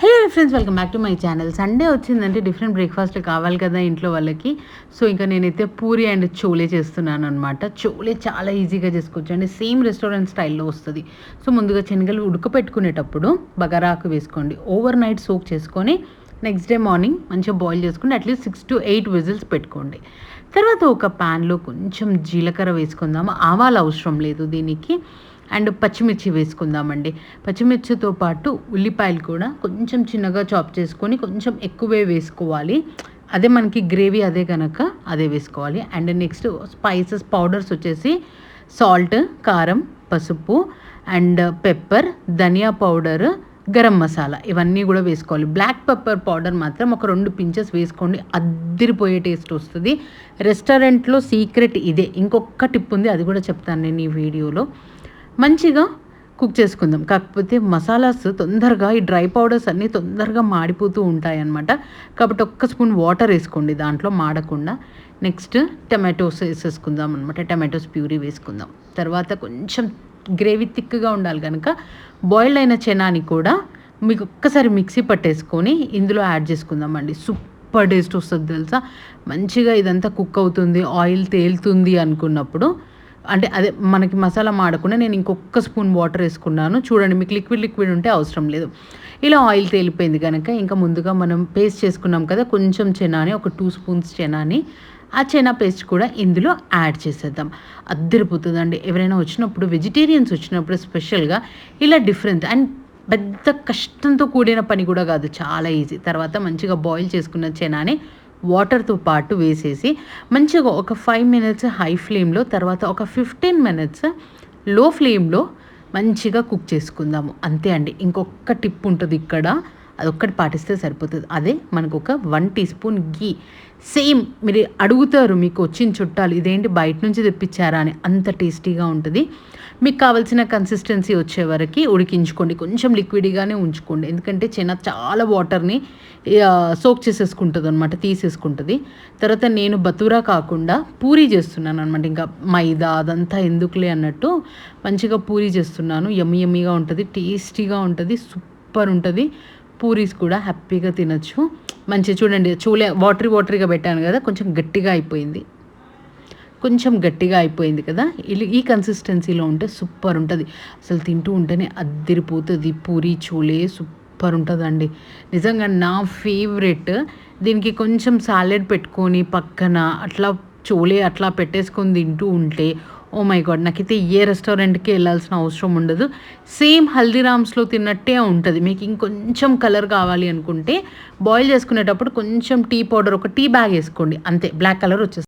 Hello friends welcome back to my channel Sunday వచ్చిందంటే different breakfast కావాలి కదా ఇంట్లో వాళ్ళకి. సో ఇంకా నేనైతే పూరి అండ్ చోలే చేస్తున్నాను అనమాట చోలే చాలా ఈజీగా చేసుకోవచ్చు అండి సేమ్ రెస్టారెంట్ స్టైల్లో వస్తుంది. సో ముందుగా శనగలు ఉడకపెట్టుకునేటప్పుడు బగారాకు వేసుకోండి. ఓవర్ నైట్ సోక్ చేసుకొని నెక్స్ట్ డే మార్నింగ్ మంచిగా బాయిల్ చేసుకుని at least six to eight whistles పెట్టుకోండి. తర్వాత ఒక ప్యాన్లో కొంచెం జీలకర్ర వేసుకుందాము. ఆవాలు అవసరం లేదు దీనికి. అండ్ పచ్చిమిర్చి వేసుకుందామండి. పచ్చిమిర్చితో పాటు ఉల్లిపాయలు కూడా కొంచెం చిన్నగా చాప్ చేసుకొని కొంచెం ఎక్కువే వేసుకోవాలి. అదే మనకి గ్రేవీ అదే కనుక అదే వేసుకోవాలి. అండ్ నెక్స్ట్ స్పైసెస్ పౌడర్స్ వచ్చేసి సాల్ట్ కారం పసుపు అండ్ పెప్పర్ ధనియా పౌడర్ గరం మసాలా ఇవన్నీ కూడా వేసుకోవాలి. బ్లాక్ పెప్పర్ పౌడర్ మాత్రం ఒక రెండు పించెస్ వేసుకోండి. అద్దరిపోయే టేస్ట్ వస్తుంది. రెస్టారెంట్లో సీక్రెట్ ఇదే. ఇంకొక టిప్ ఉంది అది కూడా చెప్తాను నేను ఈ వీడియోలో. మంచిగా కుక్ చేసుకుందాం. కాకపోతే మసాలాస్ తొందరగా ఈ డ్రై పౌడర్స్ అన్నీ తొందరగా మాడిపోతూ ఉంటాయన్నమాట. కాబట్టి ఒక్క స్పూన్ వాటర్ వేసుకోండి దాంట్లో మాడకుండా. నెక్స్ట్ టమాటోస్ వేసేసుకుందాం అనమాట టమాటోస్ ప్యూరీ వేసుకుందాం. తర్వాత కొంచెం గ్రేవీ థిక్గా ఉండాలి కనుక బాయిల్డ్ అయిన చెనాని కూడా మీకు ఒక్కసారి మిక్సీ పట్టేసుకొని ఇందులో యాడ్ చేసుకుందామండి. సూపర్ టేస్ట్ వస్తుంది తెలుసా? మంచిగా ఇదంతా కుక్ అవుతుంది ఆయిల్ తేలుతుంది అనుకున్నప్పుడు అంటే అదే మనకి మసాలా మాడకుండా నేను ఇంకొక స్పూన్ వాటర్ వేసుకున్నాను. చూడండి మీకు లిక్విడ్ లిక్విడ్ ఉంటే అవసరం లేదు. ఇలా ఆయిల్ తేలిపోయింది కనుక ఇంకా ముందుగా మనం పేస్ట్ చేసుకున్నాం కదా కొంచెం చెనాని ఒక టూ స్పూన్స్ చెనాని. ఆ చెనా పేస్ట్ కూడా ఇందులో యాడ్ చేసేద్దాం. అద్దరిపోతుందండి. ఎవరైనా వచ్చినప్పుడు వెజిటేరియన్స్ వచ్చినప్పుడు స్పెషల్గా ఇలా డిఫరెంట్ అండ్ పెద్ద కష్టంతో కూడిన పని కూడా కాదు. చాలా ఈజీ తర్వాత మంచిగా బాయిల్ చేసుకున్న చెనాని వాటర్తో పాటు వేసేసి మంచిగా ఒక ఫైవ్ మినిట్స్ హై ఫ్లేమ్లో తర్వాత ఒక ఫిఫ్టీన్ మినిట్స్లో ఫ్లేమ్లో మంచిగా కుక్ చేసుకుందాము. అంతే అండి. ఇంకొక టిప్ ఉంటుంది ఇక్కడ. అదొక్కటి పాటిస్తే సరిపోతుంది. అదే మనకు ఒక one teaspoon ghee same మీరు అడుగుతారు మీకు వచ్చిన చుట్టాలు ఇదేంటి బయట నుంచి తెప్పించారా? అని అంత టేస్టీగా ఉంటుంది. మీకు కావాల్సిన కన్సిస్టెన్సీ వచ్చే వరకు ఉడికించుకోండి. కొంచెం లిక్విడ్గానే ఉంచుకోండి. ఎందుకంటే చిన్న చాలా వాటర్ని సోక్ చేసేసుకుంటుంది అనమాట తీసేసుకుంటుంది. తర్వాత నేను బతురా కాకుండా పూరీ చేస్తున్నాను అనమాట ఇంకా మైదా అదంతా ఎందుకులే అన్నట్టు మంచిగా పూరీ చేస్తున్నాను. ఎమ్మి ఎమ్మిగా ఉంటుంది టేస్టీగా ఉంటుంది సూపర్ ఉంటుంది. పూరీస్ కూడా హ్యాపీగా తినచ్చు. మంచిగా చూడండి చూలే వాటరీ వాటరీగా పెట్టాను కదా కొంచెం గట్టిగా అయిపోయింది. కొంచెం గట్టిగా అయిపోయింది కదా ఈ కన్సిస్టెన్సీలో ఉంటే సూపర్ ఉంటుంది. అసలు తింటూ ఉంటేనే అద్దరిపోతుంది పూరి చూలే సూపర్ ఉంటుందండి. నిజంగా నా ఫేవరెట్ దీనికి కొంచెం సాలెడ్ పెట్టుకొని పక్కన అట్లా చోలే అట్లా పెట్టేసుకొని తింటూ ఉంటే ఓ మై గాడ్ నాకైతే ఏ రెస్టారెంట్కి వెళ్ళాల్సిన అవసరం ఉండదు. సేమ్ హల్దీరామ్స్లో తిన్నట్టే ఉంటుంది. మీకు ఇంకొంచెం కలర్ కావాలి అనుకుంటే బాయిల్ చేసుకునేటప్పుడు కొంచెం టీ పౌడర్ ఒక టీ బ్యాగ్ వేసుకోండి. అంతే బ్లాక్ కలర్ వచ్చేస్తుంది.